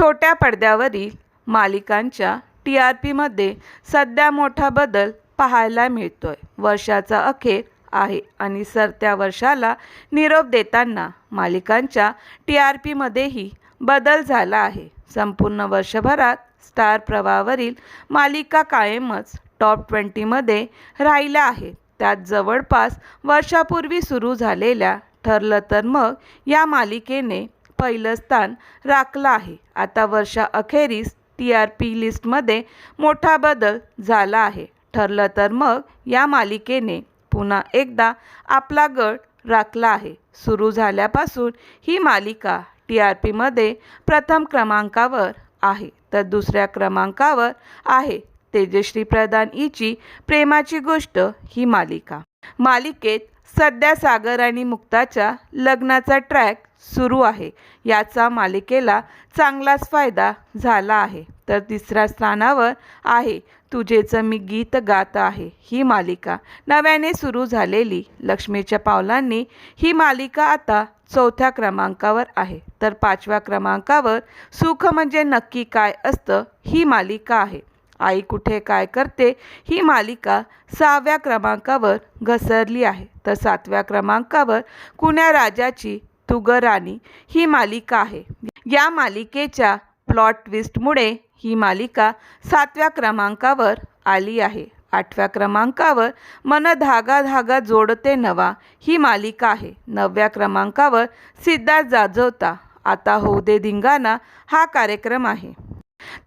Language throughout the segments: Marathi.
छोट्या पडद्यावरील मालिकांच्या टी आर पीमध्ये सध्या मोठा बदल पाहायला मिळतोय. वर्षाचा अखेर आहे आणि सरत्या वर्षाला निरोप देताना मालिकांच्या टी आर पीमध्येही बदल झाला आहे. संपूर्ण वर्षभरात स्टार प्रवाहावरील मालिका कायमच टॉप ट्वेंटीमध्ये राहिल्या आहेत. त्यात जवळपास वर्षापूर्वी सुरू झालेल्या ठरलं तर मग या मालिकेने पहिलं स्थान राखलं आहे. आता वर्षा अखेरीस टी आर पी लिस्टमध्ये मोठा बदल झाला आहे. ठरलं तर मग या मालिकेने पुन्हा एकदा आपला गट राखला आहे. सुरू झाल्यापासून ही मालिका टी आर पीमध्ये प्रथम क्रमांकावर आहे. तर दुसऱ्या क्रमांकावर आहे तेजश्री प्रधान हिची प्रेमाची गोष्ट ही मालिका. मालिकेत सध्या सागर आणि मुक्ताच्या लग्नाचा ट्रॅक सुरू आहे. याचा मालिकेला चांगलाच फायदा झाला आहे. तर तिसऱ्या स्थानावर आहे. तुझेचं मी गीत गात आहे. ही मालिका नव्याने सुरू झालेली. लक्ष्मीच्या पावलांनी ही मालिका आता चौथ्या क्रमांकावर आहे. तर पाचव्या क्रमांकावर सुख म्हणजे नक्की काय असतं ही मालिका आहे. आई कुठे काय करते ही मालिका सहाव्या क्रमांकावर घसरली आहे. तर सातव्या क्रमांकावर कुण्या राजाची तुग राणी ही मालिका आहे. या मालिकेच्या प्लॉट ट्विस्टमुळे ही मालिका सातव्या क्रमांकावर आली आहे. आठव्या क्रमांकावर मन धागा धागा जोडते नवा ही मालिका आहे. नवव्या क्रमांकावर सिद्धार्थ जाजवता आता होऊ दे धिंगाणा हा कार्यक्रम आहे.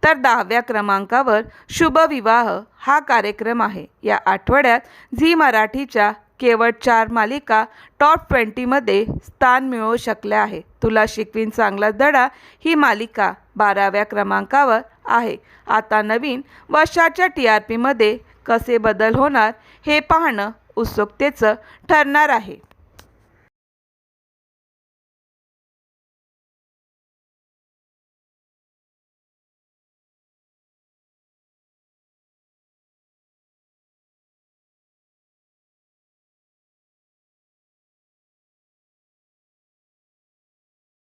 तर दहाव्या क्रमांकावर शुभविवाह हा कार्यक्रम आहे. या आठवड्यात झी मराठीच्या केवळ चार मालिका टॉप ट्वेंटीमध्ये स्थान मिळवू शकल्या आहे. तुला शिकवीन चांगला धडा ही मालिका बाराव्या क्रमांकावर आहे. आता नवीन वर्षाच्या टी आर पीमध्ये कसे बदल होणार हे पाहणं उत्सुकतेचं ठरणार आहे.